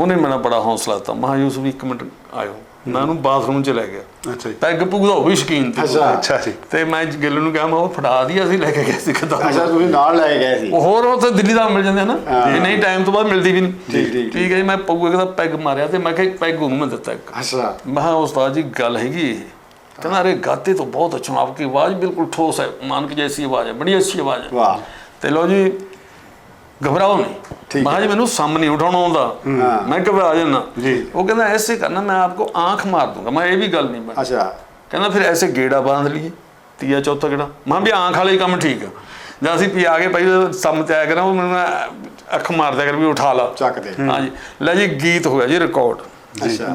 ਉਹਨੇ ਮੈਨੂੰ ਬੜਾ ਹੌਸਲਾ ਦਿੱਤਾ। ਮਹਾ ਯੂਸਫ ਇੱਕ ਮਿੰਟ ਆਇਓ। ਮੈਂ ਉਹਨੂੰ ਬਾਥਰੂਮ 'ਚ ਲੈ ਗਿਆ। ਅੱਛਾ ਜੀ। ਪੈਗ ਪੁਗ ਦਾ ਉਹ ਵੀ ਸ਼ਕੀਨ ਤੇ ਅੱਛਾ। ਜੀ। ਤੇ ਮੈਂ ਗਿੱਲ ਨੂੰ ਕਿਹਾ ਮੈਂ ਉਹ ਫੜਾ ਦੀ ਅਸੀਂ ਲੈ ਕੇ ਗਏ ਸੀ ਕਿਤਾਬ ਅੱਛਾ ਤੁਸੀਂ ਨਾਲ ਲੈ ਗਏ ਸੀ। ਹੋਰ ਉੱਥੇ ਦਿੱਲੀ ਦਾ ਮਿਲ ਜਾਂਦੇ ਨਾ। ਜੇ ਨਹੀਂ ਟਾਈਮ ਤੋਂ ਬਾਅਦ ਮਿਲਦੀ ਵੀ ਨਹੀਂ। ਠੀਕ ਠੀਕ ਠੀਕ। ਹੈ ਜੀ ਮੈਂ ਪੱਗੂ ਦਾ ਪੈਗ ਮਾਰਿਆ ਤੇ ਮੈਂ ਕਿਹਾ ਪੈਗ ਉਹਨੂੰ ਮੈਂ ਦਿੱਤਾ ਇੱਕ। ਅੱਛਾ। ਮੈਂ ਕਿਹਾ ਉਸਤਾਦ ਜੀ ਗੱਲ ਹੈਗੀ ਇਹ। ਕਹਿੰਦਾ ਅਰੇ ਗਾਤੇ ਤੋਂ ਬਹੁਤ ਅੱਛਾ। ਆਪਕੀ ਆਵਾਜ਼ ਬਿਲਕੁਲ ਠੋਸ ਹੈ। ਮਾਨ ਜੈਸੀ ਆਵਾਜ਼ ਹੈ ਬੜੀ ਅੱਛੀ ਆਵਾਜ਼ ਹੈ। ਵਾਹ। ਤੇ ਲੋ ਜੀ ਘਬਰਾਓ ਨਹੀਂ ਠੀਕ ਮਹਾਂ ਜੀ ਮੈਨੂੰ ਨਹੀਂ ਉਠਾਉਣਾ ਆਉਂਦਾ। ਮੈਂ ਘਬਰਾ ਜਾਣਾ ਜੀ। ਉਹ ਕਹਿੰਦਾ ਐਸੇ ਕਰਨਾ ਮੈਂ ਆਪਕੋ ਆਂਖ ਮਾਰ ਦੂੰਗਾ। ਮੈਂ ਇਹ ਵੀ ਗੱਲ ਨਹੀਂ ਬਣੀ ਅੱਛਾ। ਕਹਿੰਦਾ ਫਿਰ ਐਸੇ ਗੇੜਾ ਬਾਂਧ ਲਈਏ। ਤੀਆ ਚੌਥਾ ਗੇੜਾ। ਮਾਂ ਵੀ ਆਂਖ ਵਾਲੇ ਕੰਮ ਠੀਕ ਆ। ਜਾਂ ਅਸੀਂ ਪੀ ਆ ਕੇ ਭਾਈ ਸਮ ਆਇਆ ਕਰਾਂ ਉਹ ਮੈਨੂੰ ਅੱਖ ਮਾਰ ਦਿਆ ਕਰ ਵੀ ਉਠਾ ਲਾ। ਚੱਕ ਦੇ। ਹਾਂਜੀ। ਲੈ ਜੀ ਗੀਤ ਹੋ ਗਿਆ ਜੀ ਰਿਕਾਰਡ।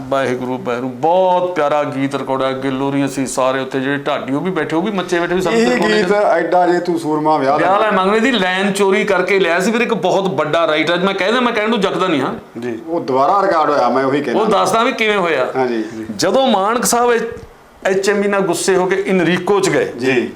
ਵਾਹਿਗੁਰੂ ਵਾਹਿਗੁਰੂ ਬਹੁਤ ਪਿਆਰਾ ਗੀਤ ਰਿਕਾਰਡ ਹੈ। ਗਿੱਲੋਰੀ ਅਸੀਂ ਸਾਰੇ ਉੱਤੇ ਜਿਹੜੇ ਢਾਡੀ ਉਹ ਵੀ ਬੈਠੇ ਉਹ ਵੀ ਮੱਚੇ ਬੈਠੇ ਵੀ ਸਾਨੂੰ ਇਹ ਗੀਤ ਐਡਾ ਜੇ ਤੂੰ ਸੂਰਮਾ ਵਿਆਹ ਵਿਆਹ ਲੈ ਮੰਗਣੇ ਦੀ ਲਾਈਨ ਚੋਰੀ ਕਰਕੇ ਲਿਆ ਸੀ ਫਿਰ ਇੱਕ ਬਹੁਤ ਵੱਡਾ ਰਾਈਟਰ ਮੈਂ ਕਹਿੰਦਾ ਮੈਂ ਕਹਿਣ ਨੂੰ ਜੱਕਦਾ ਨਹੀਂ ਹਾਂ। ਜੀ। ਉਹ ਦੁਬਾਰਾ ਰਿਕਾਰਡ ਹੋਇਆ ਮੈਂ ਉਹੀ ਉਹ ਕਹਿੰਦਾ ਦੱਸਦਾ ਵੀ ਕਿਵੇਂ ਹੋਇਆ। ਹਾਂਜੀ। ਜਦੋਂ ਮਾਨਕ ਸਾਹਿਬ ਐਚਐਮਬੀ ਨਾਲ ਗੁੱਸੇ ਹੋ ਕੇ ਇਨਰੀਕੋ ਚ ਗਏ। ਜੀ।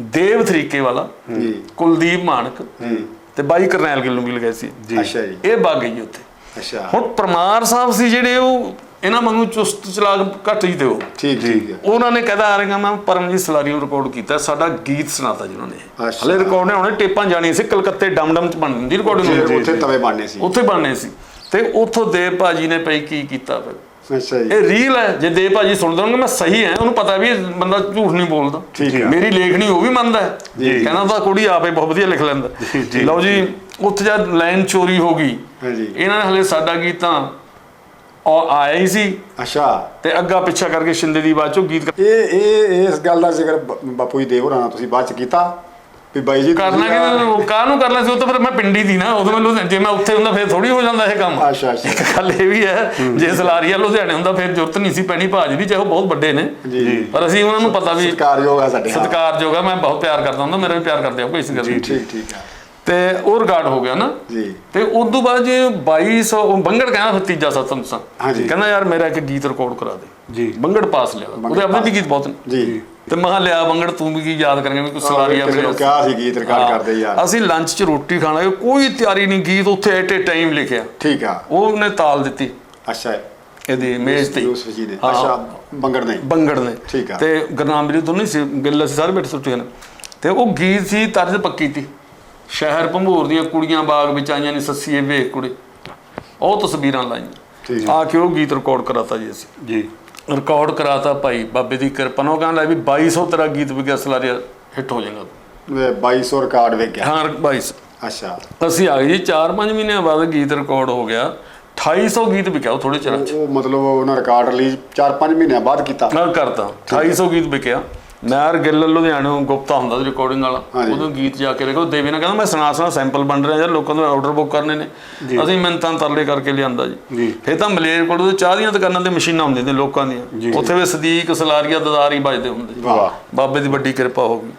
ਦੇਵ ਤਰੀਕੇ ਵਾਲਾ ਜੀ। ਕੁਲਦੀਪ ਮਾਨਕ ਜੀ। ਤੇ ਬਾਈ ਕਰਨੈਲ ਗਿੱਲ ਨੂੰ ਮਿਲ ਗਏ ਸੀ। ਅੱਛਾ ਜੀ। ਇਹ ਵਗ ਗਈ ਉੱਥੇ। ਅੱਛਾ। ਹੁਣ ਪਰਮਾਰ ਸਾਹਿਬ ਸੀ ਜਿਹੜੇ ਉਹ ਇਹਨਾਂ ਵਾਂਗੂ ਚੁਸਤ ਚਲਾਕ ਘੱਟ ਹੀ ਤੇ ਉਹ। ਠੀਕ ਠੀਕ ਹੈ। ਉਹਨਾਂ ਨੇ ਕਹਦਾ ਆ ਰਿਹਾ ਮੈਂ ਪਰਮਜੀਤ ਸਲਾਰੀ ਨੂੰ ਰਿਕਾਰਡ ਕੀਤਾ ਸਾਡਾ ਗੀਤ ਸੁਣਾਤਾ ਜੀ ਉਹਨਾਂ। ਨੇ। ਹਲੇ ਰਿਕਾਰਡ ਨੇ ਹੁਣੇ ਟੇਪਾਂ ਜਾਣੀਆਂ ਸੀ ਕਲਕੱਤੇ ਡਮ ਡਮ ਚ ਬਣ ਹੁੰਦੀ ਰਿਕਾਰਡਿੰਗ ਉੱਥੇ- ਤਵੇ ਬਣਨੇ ਸੀ। ਉੱਥੇ ਬਣਨੇ ਸੀ। ਤੇ ਉੱਥੋਂ ਦੇਵ ਭਾਜੀ ਨੇ ਪਈ ਕੀ ਕੀਤਾ ਫਿਰ? ਅੱਛਾ ਜੀ। ਇਹ ਰੀਲ ਹੈ ਜੇ ਦੇਵ ਭਾਜੀ ਸੁਣਦੇ ਹੋਣਗੇ ਮੈਂ ਸਹੀ ਹਾਂ ਉਹਨੂੰ ਪਤਾ ਵੀ ਬੰਦਾ ਝੂਠ ਨਹੀਂ ਬੋਲਦਾ। ਮੇਰੀ ਲੇਖਣੀ ਉਹ ਵੀ ਮੰਨਦਾ ਹੈ। ਕਹਿੰਦਾ ਤਾਂ ਕੁੜੀ ਆਪੇ ਬਹੁਤ ਵਧੀਆ ਲਿਖ ਲੈਂਦਾ। ਲਓ ਜੀ ਉੱਥੇ ਜਦ ਲਾਈਨ ਚੋਰੀ ਹੋ ਗਈ ਹਾਂਜੀ। ਇਹਨਾਂ ਨੇ ਹਲੇ ਸਾਡਾ ਗੀਤ ਤਾਂ ਔਰ ਆਇਆ ਹੀ ਸੀ। ਅੱਛਾ। ਤੇ ਅੱਗਾ ਪਿੱਛਾ ਕਰਕੇ ਸ਼ਿੰਦੇ ਦੀ ਬਾਅਦ ਚੋਂ ਗੀਤ ਇਹ ਇਹ ਇਸ ਗੱਲ ਦਾ ਜ਼ਿਕਰ ਬ- ਬਾਪੂ ਜੀ ਦੇਵ ਹੋਰਾਂ ਨਾਲ ਤੁਸੀਂ ਬਾਅਦ ਚ ਕੀਤਾ ਵੀ ਬਾਈ ਜੀ ਕਰਨਾ ਕਿ ਕਾਹਨੂੰ ਕਰਨਾ ਸੀ? ਉਹ ਤਾਂ ਫਿਰ ਮੈਂ ਪਿੰਡੀ ਦੀ ਨਾ ਉਦੋਂ ਮੈਂ ਲੁਧਿਆਣੇ ਜੇ ਮੈਂ ਉੱਥੇ ਹੁੰਦਾ ਫਿਰ ਥੋੜੀ ਹੋ ਜਾਂਦਾ ਇਹ ਕੰਮ। ਅੱਛਾ ਅੱਛਾ। ਗੱਲ ਇਹ ਵੀ ਹੈ ਜੇ ਸਲਾਰੀਆ ਲੁਧਿਆਣੇ ਹੁੰਦਾ ਫਿਰ ਜ਼ਰੂਰਤ ਨਹੀਂ ਸੀ ਪੈਣੀ ਭਾਜੀ ਦੀ ਚਾਹੇ ਉਹ ਬਹੁਤ ਵੱਡੇ ਨੇ। ਜੀ। ਪਰ ਅਸੀਂ ਉਹਨਾਂ ਨੂੰ ਪਤਾ ਵੀ ਸਤਿਕਾਰਯੋਗ ਆ ਸਾਡੇ ਹਾਂ। ਸਤਿਕਾਰਯੋਗ ਆ ਮੈਂ ਬਹੁਤ ਪਿਆਰ ਕਰਦਾ ਹੁੰਦਾ ਮੇਰਾ ਵੀ ਪਿਆਰ ਕਰਦੇ ਆ ਕੋਈ ਇਸ ਗੱਲ ਠੀਕ ਠੀਕ ਹੈ ਤੇ ਉਹ ਰਿਕਾਰਡ ਹੋ ਗਿਆ ਨਾ। ਜੀ। ਤੇ ਉਸ ਤੋਂ ਬਾਅਦ ਜੇ 2200 ਉਹ ਬੰਗੜ ਕਹਿੰਦਾ ਫਿਰ ਤੀਜਾ ਸਤਮ ਸਾਂ। ਹਾਂਜੀ। ਕਹਿੰਦਾ ਯਾਰ ਮੇਰਾ ਇੱਕ ਗੀਤ ਰਿਕਾਰਡ ਕਰਾ ਦੇ। ਜੀ। ਬੰਗੜ ਪਾਸ ਲਿਆ। ਉਹਦੇ ਆਪਣੇ ਵੀ ਗੀਤ ਬਹੁਤ ਨੇ। ਜੀ। ਤੇ ਮਹਾ ਲਿਆ ਬੰਗੜ ਤੂੰ ਵੀ ਕੀ ਯਾਦ ਕਰਾਂਗੇ ਵੀ ਕੁਛ ਸਲਾਰੀਆ ਨੂੰ ਮੇਰੇ ਕਿਹਾ ਸੀ ਗੀਤ ਰਿਕਾਰਡ ਕਰਦੇ ਯਾਰ। ਅਸੀਂ ਲੰਚ 'ਚ ਰੋਟੀ ਖਾਣਾ ਕੋਈ ਤਿਆਰੀ ਨਹੀਂ ਗੀਤ ਉੱਥੇ ਐਟ ਏ ਟਾਈਮ ਲਿਖਿਆ। ਠੀਕ ਆ। ਉਹ ਉਹਨੇ ਤਾਲ ਦਿੱਤੀ। ਅੱਛਾ। ਇਹਦੀ ਮੇਜ਼ ਤੇ। ਯੂਸਫ ਜੀ ਦੇ। ਅੱਛਾ ਬੰਗੜ ਨਹੀਂ ਬੰਗੜ ਨੇ। ਠੀਕ ਆ। ਤੇ ਗੁਰਨਾਮ ਵੀਰੇ ਦੋਨੇ ਸੀ ਗਿੱਲ ਅਸੀਂ ਸਾਰੇ ਬੈਠੇ ਸੁੱਤੇ ਨੇ। ਤੇ ਉਹ ਗੀਤ ਸੀ ਤਰਜ਼ ਪੱਕੀ ਤੀ। ਸ਼ਹਿਰ ਭੰਬੂਰ ਦੀਆਂ ਕੁੜੀਆਂ ਬਾਗ ਵਿੱਚ ਆਈਆਂ ਨੇ ਸੱਸੀਏ ਵੇਖ ਕੁੜੇ। ਉਹ ਤਸਵੀਰਾਂ ਲਾਈਆਂ। ਆ ਕੇ ਉਹ ਗੀਤ ਰਿਕਾਰਡ ਕਰਾਤਾ ਜੀ ਅਸੀਂ। ਜੀ। ਰਿਕਾਰਡ ਕਰਾਤਾ ਭਾਈ ਬਾਬੇ ਦੀ ਕਿਰਪਾ ਨਾਲ। ਕਹਿੰਦਾ ਵੀ 2200 ਤੇਰਾ ਗੀਤ ਵੀ ਗਿਆ ਸਲਾਰੀਆ ਹਿੱਟ ਹੋ ਜਾਏਗਾ ਇਹ 2200 ਰਿਕਾਰਡ ਵੇਖ ਗਿਆ ਹਾਂ 2200 ਅੱਛਾ। ਅਸੀਂ ਆ ਗਏ ਜੀ 4-5 ਮਹੀਨਿਆਂ ਬਾਅਦ ਗੀਤ ਰਿਕਾਰਡ ਹੋ ਗਿਆ। 2800 ਗੀਤ ਵਿਕਿਆ ਉਹ ਥੋੜੇ ਚਿਰ 'ਚ। ਉਹ ਮਤਲਬ ਉਹਨਾਂ ਰਿਕਾਰਡ ਰਿਲੀਜ਼ 4-5 ਮਹੀਨਿਆਂ ਬਾਅਦ ਕੀਤਾ। ਕਰਤਾ। 2800 ਗੀਤ ਵਿਕਿਆ। ਮੈਂ ਯਾਰ ਗਿੱਲ ਲੁਧਿਆਣੋਂ ਗੁਪਤਾ ਹੁੰਦਾ ਸੀ ਰਿਕਾਰਡਿੰਗ ਵਾਲਾ। ਉਦੋਂ ਗੀਤ ਜਾ ਕੇ ਦੇਖੋ ਦੇਵੀ ਨੇ ਕਹਿੰਦਾ ਮੈਂ ਸੁਣਾ ਸੁਣਾ ਸੈਂਪਲ ਬਣ ਰਿਹਾ ਯਾਰ ਲੋਕਾਂ ਤੋਂ ਆਰਡਰ ਬੁੱਕ ਕਰਨੇ ਨੇ। ਅਸੀਂ ਮਿੰਤਾਂ ਤਰਲੇ ਕਰਕੇ ਲਿਆਂਦਾ ਜੀ। ਫਿਰ ਤਾਂ ਮਲੇਰ ਕੋਲ ਉਹਦੇ ਚਾਹ ਦੀਆਂ ਦੁਕਾਨਾਂ ਤੇ ਮਸ਼ੀਨਾਂ ਹੁੰਦੀਆਂ ਨੇ ਲੋਕਾਂ ਦੀਆਂ। ਉੱਥੇ ਵੀ ਸਦੀਕ ਸਲਾਰੀਆ ਦਦਾਰ ਵੱਜਦੇ ਹੁੰਦੇ ਵਾਹ। ਬਾਬੇ ਦੀ ਵੱਡੀ ਕਿਰਪਾ ਹੋ ਗਈ।